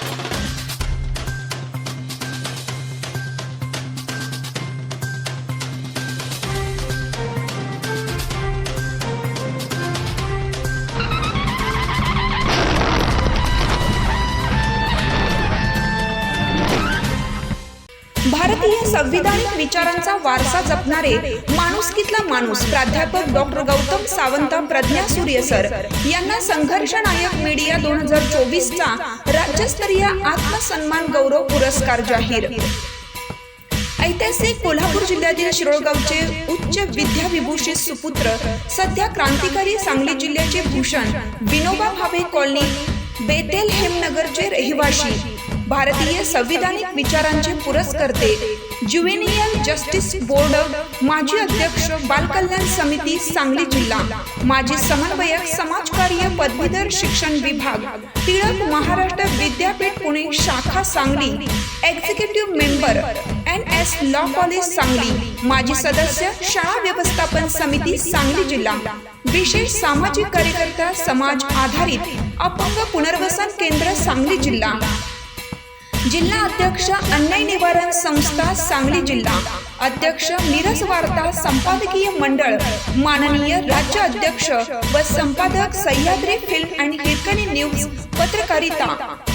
भारतीय संविधानिक विचारांचा वारसा जपणारे माणुसकीतला माणूस प्राध्यापक डॉक्टर गौतम सावंत प्रज्ञा सूर्य सर यांना संघर्ष नायक मीडिया दोन हजार चोवीसचा राज्यस्तरीय आत्मसन्मान गौरव पुरस्कार जाहीर. ऐतिहासिक कोल्हापूर जिल्ह्यातील शिरोळगावचे उच्च विद्याविभूषित सुपुत्र सध्या क्रांतिकारी सांगली जिल्ह्याचे भूषण विनोबा भावे कॉलनी बेतेल हेमनगरचे रहिवाशी भारतीय संविधानिक विचारांचे पुरस्कर्ते ज्युएनियल जस्टिस बोर्ड माजी अध्यक्ष बालकल्याण समिती सांगली जिल्हा माजी समन्वयक समाजकार्य पदवीधर शिक्षण विभाग टिळक महाराष्ट्र विद्यापीठ पुणे शाखा Sangli executive member N S law college Sangli माजी सदस्य शाळा व्यवस्थापन समिती सांगली जिल्हा विशेष सामाजिक कार्यकर्ता समाज आधारित अपंग पुनर्वसन केंद्र सांगली जिल्हा. जिल्हा अध्यक्ष अन्याय निवारण संस्था सांगली जिल्हा. अध्यक्ष मिरज वार्ता संपादकीय मंडळ माननीय राज्य अध्यक्ष व संपादक Sahyadri film and Hirkani news पत्रकारिता.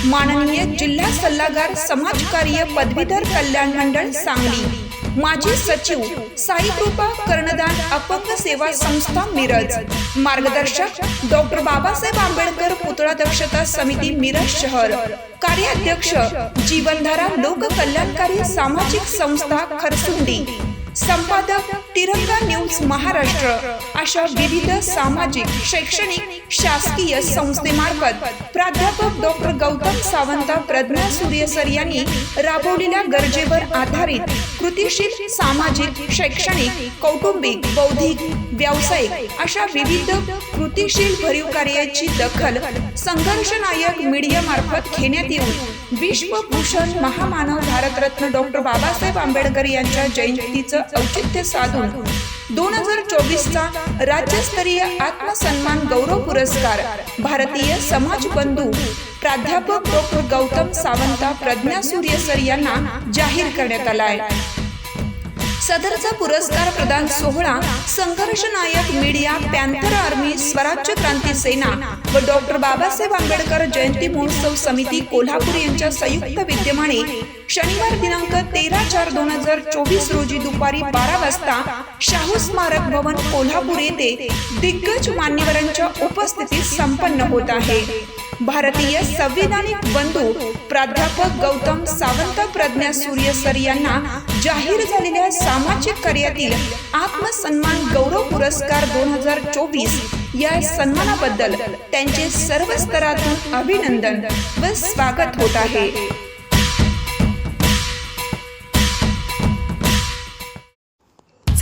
माननीय जिल्हा सल्लागार समाजकार्य पदवीधर कल्याण मंडळ सांगली. माजी सचिव साई कृपा कर्णदान अपंग सेवा संस्था मिरज. मार्गदर्शक डॉक्टर बाबासाहेब आंबेडकर पुतळा दक्षता समिती मिरज शहर. कार्याध्यक्ष जीवनधारा लोककल्याणकारी सामाजिक संस्था खरसुंडी. संपादक तिरंगा न्यूज महाराष्ट्र अशा विविध सामाजिक शैक्षणिक शासकीय संस्थेमार्फत प्राध्यापक डॉक्टर गौतम सावंत प्रज्ञा सूर्यसर यांनी राबवलेल्या गरजेवर आधारित कृतीशील सामाजिक शैक्षणिक कौटुंबिक बौद्धिक व्यावसायिक अशा विविध कृतीशील भरीव कार्याची दखल संघर्षनायक मीडियामार्फत मीडिया मार्फत घेण्यात येऊन विश्वभूषण महामानव भारतरत्न डॉक्टर बाबासाहेब आंबेडकर यांच्या जयंतीचं औचित्य साधून दोन हजार चोवीसचा राज्यस्तरीय आत्मसन्मान गौरव पुरस्कार भारतीय समाज बंधू प्राध्यापक डॉक्टर गौतम सावंत प्रज्ञा सूर्यसर यांना जाहीर करण्यात आला आहे सदरचा पुरस्कार प्रदान सोहळा संघर्ष नायक मीडिया पॅन्थर आर्मी स्वराज्य क्रांती सेना व डॉक्टर बाबासाहेब आंबेडकर जयंती महोत्सव समिती कोल्हापूर यांच्या संयुक्त विद्यमाने शनिवार दिनांक तेरा चार दोन हजार चोवीस रोजी दुपारी बारा वाजता शाहू स्मारक भवन कोल्हापूर येथे दिग्गज मान्यवरांच्या उपस्थितीत संपन्न होत आहे. भारतीय संविधानिक बंधू प्राध्यापक गौतम सावंत प्रज्ञा सूर्यसर यांना जाहीर झालेल्या सामाजिक कार्यातील आत्मसन्मान गौरव पुरस्कार दोन हजार चोवीस या सन्मानाबद्दल त्यांचे सर्व स्तरातून अभिनंदन व स्वागत होत आहे.